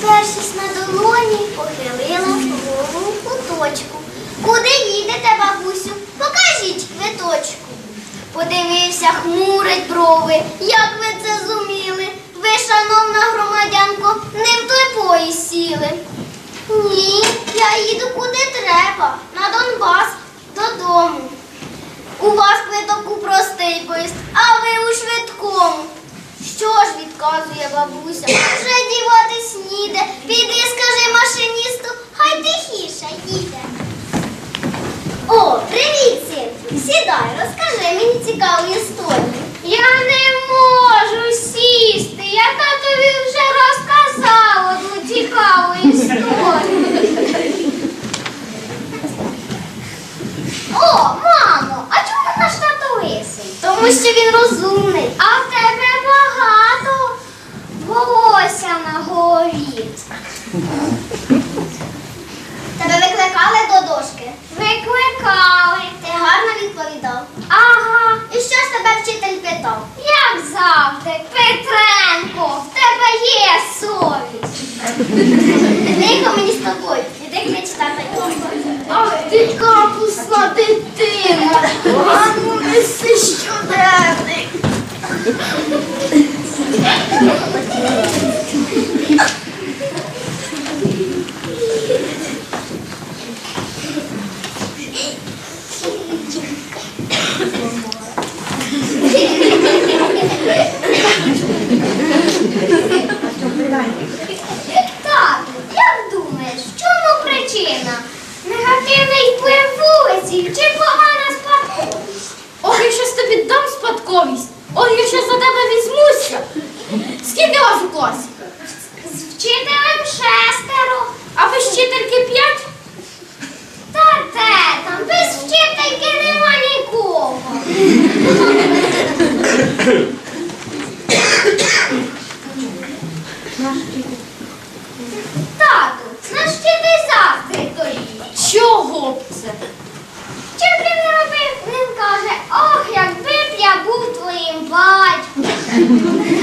спершись на долоні, похилила голову в куточку. Куди їдете, бабусю? Покажіть квиточку. Подивився, хмурить брови. Як ви це зуміли? Ви, шановна громадянко, не в той поїзд сіли. Ні, я їду куди треба, на Донбас, додому. У вас квиток у простий поїзд, а ви у швидкому. Що ж відказує бабуся? Вже діватись ніде. Піди, скажи машиністу, хай тихіше їде. О, привіт, синку. Сідай, розкажи мені цікаву історію. Я не можу сісти. Я татові вже розказала одну цікаву історію. О, мамо, а чому наш тато лисий? Тому що він розумний. А в тебе Тихо мені з тобою. Іди клич тата Йосипа. Ах ти капусна дитина. А ну неси щоденник. Так, як думаєш, в чому причина? Негативний вплив вулиці чи погана спадковість? Ох, я щось тобі дам спадковість. Ох, я щось за тебе візьмуся. Скільки вас у класі? З вчителем шестеро. А ви з вчительки п'ять? え!